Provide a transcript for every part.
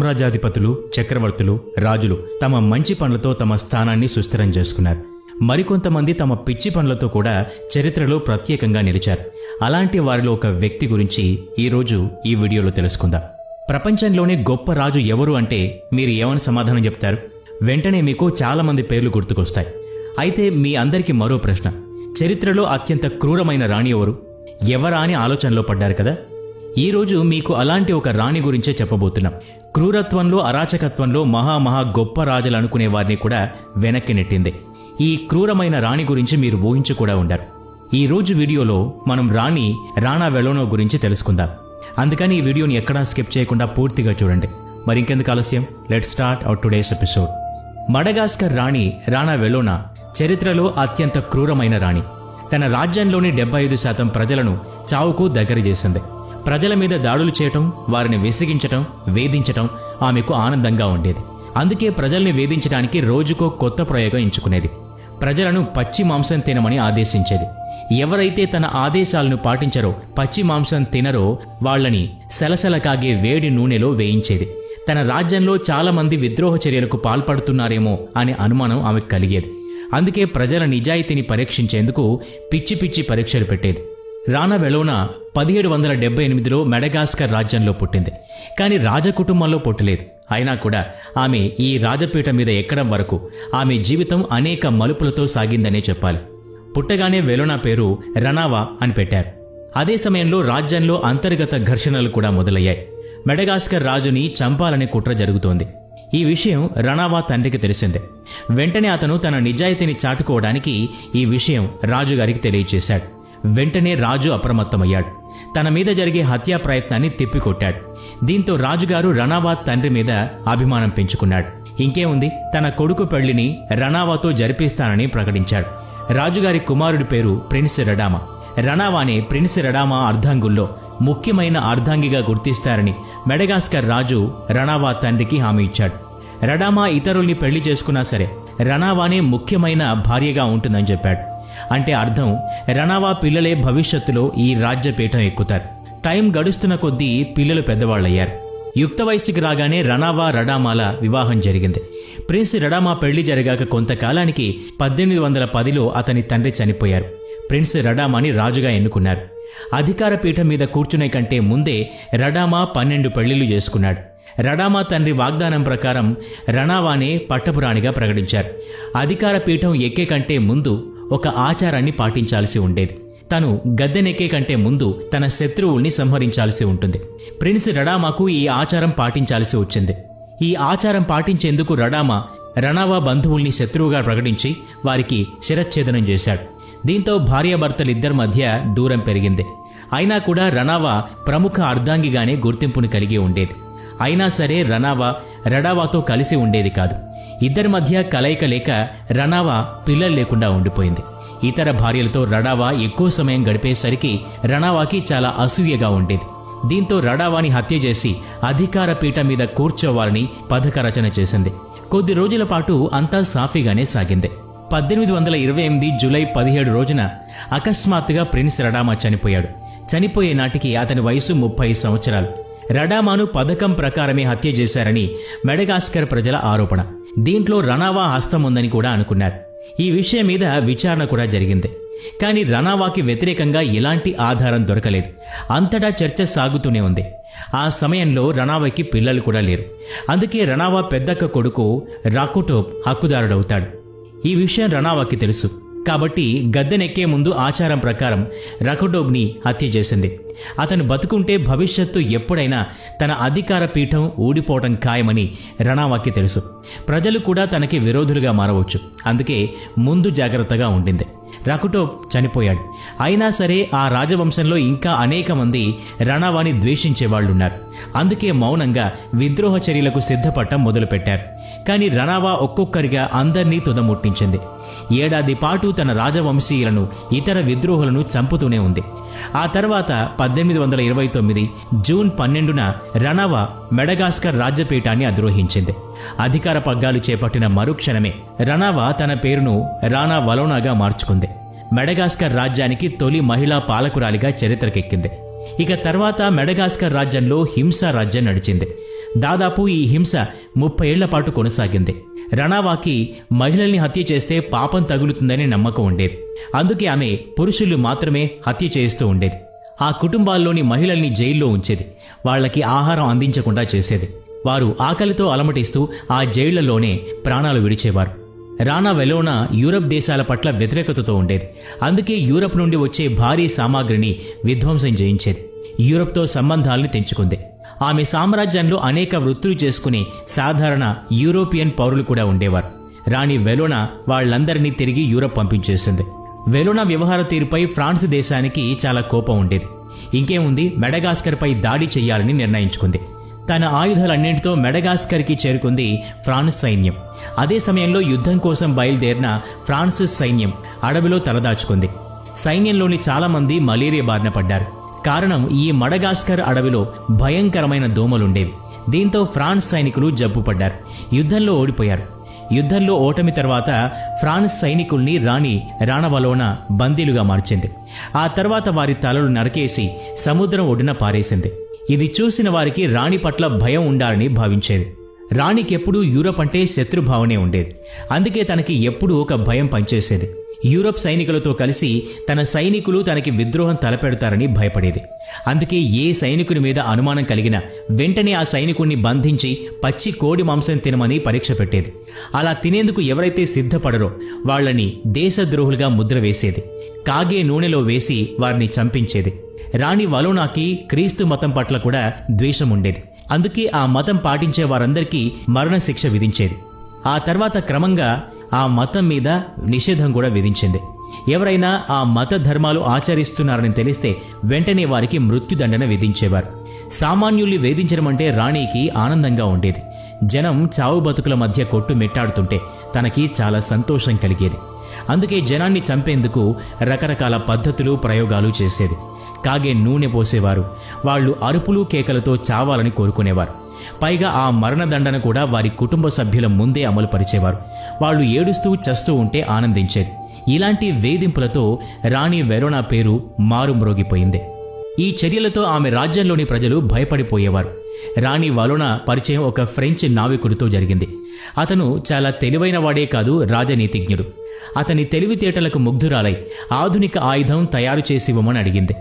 సామ్రాజ్యాధిపతులు చక్రవర్తులు రాజులు తమ మంచి పనులతో తమ స్థానాన్ని సుస్థిరం చేసుకున్నారు. మరికొంతమంది తమ పిచ్చి పనులతో కూడా చరిత్రలో ప్రత్యేకంగా నిలిచారు. అలాంటి వారిలో ఒక వ్యక్తి గురించి ఈరోజు ఈ వీడియోలో తెలుసుకుందాం. ప్రపంచంలోనే గొప్ప రాజు ఎవరు అంటే మీరు ఏమని సమాధానం చెప్తారు? వెంటనే మీకు చాలా మంది పేర్లు గుర్తుకొస్తాయి. అయితే మీ అందరికీ మరో ప్రశ్న. చరిత్రలో అత్యంత క్రూరమైన రాణి ఎవరు? ఎవరా అని ఆలోచనలో పడ్డారు కదా? ఈరోజు మీకు అలాంటి ఒక రాణి గురించే చెప్పబోతున్నాం. క్రూరత్వంలో అరాచకత్వంలో మహా మహా గొప్ప రాజులు అనుకునే వారిని కూడా వెనక్కి నెట్టింది. ఈ క్రూరమైన రాణి గురించి మీరు ఊహించి కూడా ఉండరు. ఈ రోజు వీడియోలో మనం రాణి రాణా వెలోనో గురించి తెలుసుకుందాం. అందుకని ఈ వీడియోని ఎక్కడా స్కిప్ చేయకుండా పూర్తిగా చూడండి. మరింకెందుకు ఆలస్యం? Let start our today's episode Madagascar Rani Ranavalona చరిత్రలో అత్యంత క్రూరమైన రాణి. తన రాజ్యంలోని డెబ్బై ఐదు శాతం ప్రజలను చావుకు దగ్గర చేసింది. ప్రజల మీద దాడులు చేయటం వారిని విసిగించటం వేధించటం ఆమెకు ఆనందంగా ఉండేది. అందుకే ప్రజల్ని వేధించడానికి రోజుకో కొత్త ప్రయోగం ఎంచుకునేది. ప్రజలను పచ్చి మాంసం తినమని ఆదేశించేది. ఎవరైతే తన ఆదేశాలను పాటించరో పచ్చి మాంసం తినరో వాళ్ళని సలసల కాగే వేడి నూనెలో వేయించేది. తన రాజ్యంలో చాలామంది విద్రోహ చర్యలకు పాల్పడుతున్నారేమో అనే అనుమానం ఆమెకు కలిగేది. అందుకే ప్రజల నిజాయితీని పరీక్షించేందుకు పిచ్చి పిచ్చి పరీక్షలు పెట్టేది. రానా వెలోనా పదిహేడు వందల డెబ్బై ఎనిమిదిలో మెడగాస్కర్ రాజ్యంలో పుట్టింది. కానీ రాజకుటుంబంలో పుట్టలేదు. అయినా కూడా ఆమె ఈ రాజపీఠ మీద ఎక్కడం వరకు ఆమె జీవితం అనేక మలుపులతో సాగిందనే చెప్పాలి. పుట్టగానే వెలోనా పేరు రనావా అని పెట్టారు. అదే సమయంలో రాజ్యంలో అంతర్గత ఘర్షణలు కూడా మొదలయ్యాయి. మెడగాస్కర్ రాజుని చంపాలనే కుట్ర జరుగుతోంది. ఈ విషయం రణావా తండ్రికి తెలిసిందే. వెంటనే అతను తన నిజాయితీని చాటుకోవడానికి ఈ విషయం రాజుగారికి తెలియచేశాడు వెంటనే రాజు అప్రమత్తమయ్యాడు. తన మీద జరిగే హత్యా ప్రయత్నాన్ని తిప్పికొట్టాడు. దీంతో రాజుగారు రణావాత్ తండ్రి మీద అభిమానం పెంచుకున్నాడు. ఇంకేముంది తన కొడుకు పెళ్ళిని రణావాతో జరిపిస్తానని ప్రకటించాడు. రాజుగారి కుమారుడి పేరు ప్రిన్స్ రడామా. రణావానే ప్రిన్స్ రడామా అర్ధాంగుల్లో ముఖ్యమైన అర్ధాంగిగా గుర్తిస్తారని మెడగాస్కర్ రాజు రణావా తండ్రికి హామీ ఇచ్చాడు. రడామా ఇతరుల్ని పెళ్ళి చేసుకున్నా సరే రణావానే ముఖ్యమైన భార్యగా ఉంటుందని చెప్పాడు. అంటే అర్థం రణావా పిల్లలే భవిష్యత్తులో ఈ రాజ్యపీఠం ఎక్కుతారు. టైం గడుస్తున్న కొద్దీ పిల్లలు పెద్దవాళ్ళయ్యారు. యుక్త వయసుకి రాగానే రణావా రడామాల వివాహం జరిగింది. ప్రిన్స్ రడామా పెళ్ళి జరిగాక కొంతకాలానికి పద్దెనిమిది వందల పదిలో అతని తండ్రి చనిపోయారు. ప్రిన్స్ రడామాని రాజుగా ఎన్నుకున్నారు. అధికార పీఠం మీద కూర్చునే కంటే ముందే రడామా పన్నెండు పెళ్ళిళ్ళు చేసుకున్నాడు. రడామా తండ్రి వాగ్దానం ప్రకారం రణావానే పట్టపురాణిగా ప్రకటించారు. అధికార పీఠం ఎక్కే కంటే ముందు ఒక ఆచారాన్ని పాటించాల్సి ఉండేది. తను గద్దెనెక్కే కంటే ముందు తన శత్రువుల్ని సంహరించాల్సి ఉంటుంది. ప్రిన్స్ రడామాకు ఈ ఆచారం పాటించాల్సి వచ్చింది. ఈ ఆచారం పాటించేందుకు రడామా రణావా బంధువుల్ని శత్రువుగా ప్రకటించి వారికి శిరచ్ఛేదనం చేశాడు. దీంతో భార్యాభర్తలిద్దరి మధ్య దూరం పెరిగింది. అయినా కూడా రణావా ప్రముఖ అర్ధాంగిగానే గుర్తింపును కలిగి ఉండేది. అయినా సరే రణావా రడావాతో కలిసి ఉండేది కాదు. ఇద్దరి మధ్య కలయిక లేక రణావా పిల్లలు లేకుండా ఉండిపోయింది. ఇతర భార్యలతో రడావా ఎక్కువ సమయం గడిపేసరికి రణావాకి చాలా అసూయగా ఉండేది. దీంతో రడావాని హత్య చేసి అధికార పీఠం మీద కూర్చోవాలని పథక రచన చేసింది. కొద్ది రోజుల పాటు అంతా సాఫీగానే సాగింది. పద్దెనిమిది వందల ఇరవై ఎనిమిది జూలై పదిహేడు రోజున అకస్మాత్తుగా ప్రిన్స్ రడామా చనిపోయాడు. చనిపోయే నాటికి అతని వయసు ముప్పై సంవత్సరాలు. రడామాను పథకం ప్రకారమే హత్య చేశారని మెడగాస్కర్ ప్రజల ఆరోపణ. దీంట్లో రణావా హస్తం ఉందని కూడా అనుకున్నారు. ఈ విషయం మీద విచారణ కూడా జరిగింది. కానీ రణావాకి వ్యతిరేకంగా ఎలాంటి ఆధారం దొరకలేదు. అంతటా చర్చ సాగుతూనే ఉంది. ఆ సమయంలో రణావాకి పిల్లలు కూడా లేరు. అందుకే రణావా పెద్దక్క కొడుకు రాకుటోప్ హక్కుదారుడవుతాడు. ఈ విషయం రణావాకి తెలుసు. కాబట్టి గద్దెనెక్కే ముందు ఆచారం ప్రకారం రకుటోబ్ని హత్య చేసింది. అతను బతుకుంటే భవిష్యత్తు ఎప్పుడైనా తన అధికార పీఠం ఊడిపోవటం ఖాయమని రణావాకి తెలుసు. ప్రజలు కూడా తనకి విరోధులుగా మారవచ్చు. అందుకే ముందు జాగ్రత్తగా ఉండింది. రకుటోబ్ చనిపోయాడు. అయినా సరే ఆ రాజవంశంలో ఇంకా అనేక మంది రణావాని ద్వేషించేవాళ్ళున్నారు అందుకే మౌనంగా విద్రోహ చర్యలకు సిద్ధపడటం మొదలుపెట్టారు. కానీ రణావా ఒక్కొక్కరిగా అందర్నీ తుదముట్టించింది. ఏడాది పాటు తన రాజవంశీయులను ఇతర విద్రోహులను చంపుతూనే ఉంది. ఆ తర్వాత పద్దెనిమిది వందల ఇరవై తొమ్మిది జూన్ పన్నెండున రణావా మెడగాస్కర్ రాజ్యపీఠాన్ని అధిరోహించింది. అధికార పగ్గాలు చేపట్టిన మరుక్షణమే రణావా తన పేరును రాణా వలోనాగా మార్చుకుంది. మెడగాస్కర్ రాజ్యానికి తొలి మహిళా పాలకురాలిగా చరిత్రకెక్కింది. ఇక తర్వాత మెడగాస్కర్ రాజ్యంలో హింసా రాజ్యం నడిచింది. దాదాపు ఈ హింస ముప్పై ఏళ్ళ పాటు కొనసాగింది. రణావాకి మహిళల్ని హత్య చేస్తే పాపం తగులుతుందని నమ్మకం ఉండేది. అందుకే ఆమె పురుషులు మాత్రమే హత్య చేస్తూ ఉండేది. ఆ కుటుంబాల్లోని మహిళల్ని జైల్లో ఉంచేది. వాళ్ళకి ఆహారం అందించకుండా చేసేది. వారు ఆకలితో అలమటిస్తూ ఆ జైళ్ళలోనే ప్రాణాలు విడిచేవారు. రాణా వెలోనా యూరప్ దేశాల పట్ల వ్యతిరేకతతో ఉండేది. అందుకే యూరప్ నుండి వచ్చే భారీ సామాగ్రిని విధ్వంసం చేయించేది యూరప్తో సంబంధాలను తెంచుకుంది. ఆమె సామ్రాజ్యంలో అనేక వృత్తులు చేసుకునే సాధారణ యూరోపియన్ పౌరులు కూడా ఉండేవారు. రాణి వెలోనా వాళ్ళందరినీ తిరిగి యూరప్ పంపించేసింది. వెలోనా వ్యవహార తీరుపై ఫ్రాన్స్ దేశానికి చాలా కోపం ఉండేది. ఇంకేముంది మెడగాస్కర్పై దాడి చేయాలని నిర్ణయించుకుంది. తన ఆయుధాలన్నింటితో మెడగాస్కర్కి చేరుకుంది ఫ్రాన్స్ సైన్యం. అదే సమయంలో యుద్ధం కోసం బయలుదేరిన ఫ్రాన్సిస్ సైన్యం అడవిలో తలదాచుకుంది. సైన్యంలోని చాలామంది మలేరియా బారిన పడ్డారు. కారణం ఈ మడగాస్కర్ అడవిలో భయంకరమైన దోమలుండేవి. దీంతో ఫ్రాన్స్ సైనికులు జబ్బుపడ్డారు. యుద్ధంలో ఓడిపోయారు. యుద్ధంలో ఓటమి తర్వాత ఫ్రాన్స్ సైనికుల్ని రాణి రాణవలోన బందీలుగా మార్చింది. ఆ తర్వాత వారి తలలు నరకేసి సముద్రం ఒడ్డున పారేసింది. ఇది చూసిన వారికి రాణి పట్ల భయం ఉండాలని భావించేది. రాణికెప్పుడూ యూరప్ అంటే శత్రుభావనే ఉండేది. అందుకే తనకి ఎప్పుడూ ఒక భయం పనిచేసేది. యూరప్ సైనికులతో కలిసి తన సైనికులు తనకి విద్రోహం తలపెడతారని భయపడేది. అందుకే ఏ సైనికుని మీద అనుమానం కలిగినా వెంటనే ఆ సైనికుణ్ణి బంధించి పచ్చి కోడి మాంసం తినమని పరీక్ష పెట్టేది. అలా తినేందుకు ఎవరైతే సిద్ధపడరో వాళ్ళని దేశద్రోహులుగా ముద్ర వేసేది. కాగే నూనెలో వేసి వారిని చంపించేది. రాణి వలోనాకి క్రీస్తు మతం పట్ల కూడా ద్వేషం ఉండేది అందుకే ఆ మతం పాటించే వారందరికీ మరణశిక్ష విధించేది. ఆ తర్వాత క్రమంగా ఆ మతం మీద నిషేధం కూడా విధించింది. ఎవరైనా ఆ మత ధర్మాలు ఆచరిస్తున్నారని తెలిస్తే వెంటనే వారికి మృత్యుదండన విధించేవారు. సామాన్యుల్ని వేధించడం అంటే రాణికి ఆనందంగా ఉండేది. జనం చావు బతుకుల మధ్య కొట్టు మెట్టాడుతుంటే తనకి చాలా సంతోషం కలిగేది. అందుకే జనాన్ని చంపేందుకు రకరకాల పద్ధతులు ప్రయోగాలు చేసేది. కాగే నూనె పోసేవారు. వాళ్ళు అరుపులు కేకలతో చావాలని కోరుకునేవారు. పైగా ఆ మరణదండన కూడా వారి కుటుంబ సభ్యుల ముందే అమలు పరిచేవారు వాళ్ళు ఏడుస్తూ చస్తూ ఉంటే ఆనందించేది. ఇలాంటి వేధింపులతో రాణి వెరోనా పేరు మారుమ్రోగిపోయింది ఈ చర్యలతో ఆమె రాజ్యంలోని ప్రజలు భయపడిపోయేవారు. రాణి వలోనా పరిచయం ఒక ఫ్రెంచ్ నావికుడితో జరిగింది. అతను చాలా తెలివైన వాడే కాదు రాజనీతిజ్ఞుడు. అతని తెలివితేటలకు ముగ్ధురాలై ఆధునిక ఆయుధం తయారు చేసివ్వమని అడిగింది.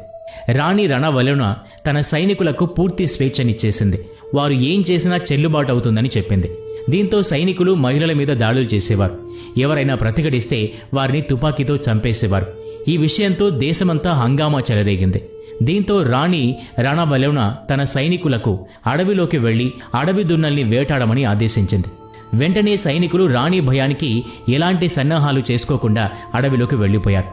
రాణి రణవలన తన సైనికులకు పూర్తి స్వేచ్ఛనిచ్చేసింది. వారు ఏం చేసినా చెల్లుబాటు అవుతుందని చెప్పింది. దీంతో సైనికులు మహిళల మీద దాడులు చేసేవారు. ఎవరైనా ప్రతిఘటిస్తే వారిని తుపాకీతో చంపేసేవారు. ఈ విషయంతో దేశమంతా హంగామా చెలరేగింది. దీంతో రాణి రణవలన తన సైనికులకు అడవిలోకి వెళ్ళి అడవి దున్నల్ని వేటాడమని ఆదేశించింది. వెంటనే సైనికులు రాణి భయానికి ఎలాంటి సన్నాహాలు చేసుకోకుండా అడవిలోకి వెళ్ళిపోయారు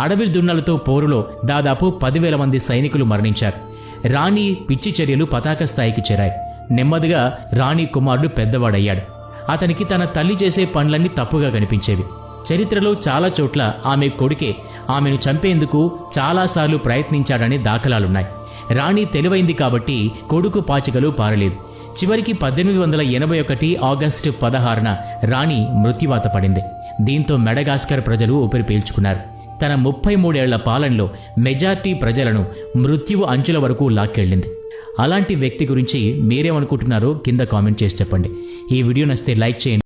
అడవి దున్నలతో పోరులో దాదాపు పదివేల మంది సైనికులు మరణించారు. రాణి పిచ్చి చర్యలు పతాక స్థాయికి చేరాయి. నెమ్మదిగా రాణి కుమారుడు పెద్దవాడయ్యాడు. అతనికి తన తల్లి చేసే పనులన్నీ తప్పుగా కనిపించేవి. చరిత్రలో చాలా చోట్ల ఆమె కొడుకే ఆమెను చంపేందుకు చాలాసార్లు ప్రయత్నించాడనే దాఖలాలున్నాయి. రాణి తెలివైంది కాబట్టి కొడుకు పాచికలు పారలేదు. చివరికి పద్దెనిమిది వందల ఎనభై ఒకటి ఆగస్టు పదహారున రాణి మృత్యువాత పడింది. దీంతో మెడగాస్కర్ ప్రజలు ఊపిరి పీల్చుకున్నారు. తన ముప్పై మూడేళ్ళ పాలనలో మెజార్టీ ప్రజలను మృత్యువు అంచుల వరకు లాక్కెళ్ళింది. అలాంటి వ్యక్తి గురించి మీరేమనుకుంటున్నారో కింద కామెంట్ చేసి చెప్పండి. ఈ వీడియో నచ్చితే లైక్ చేయండి.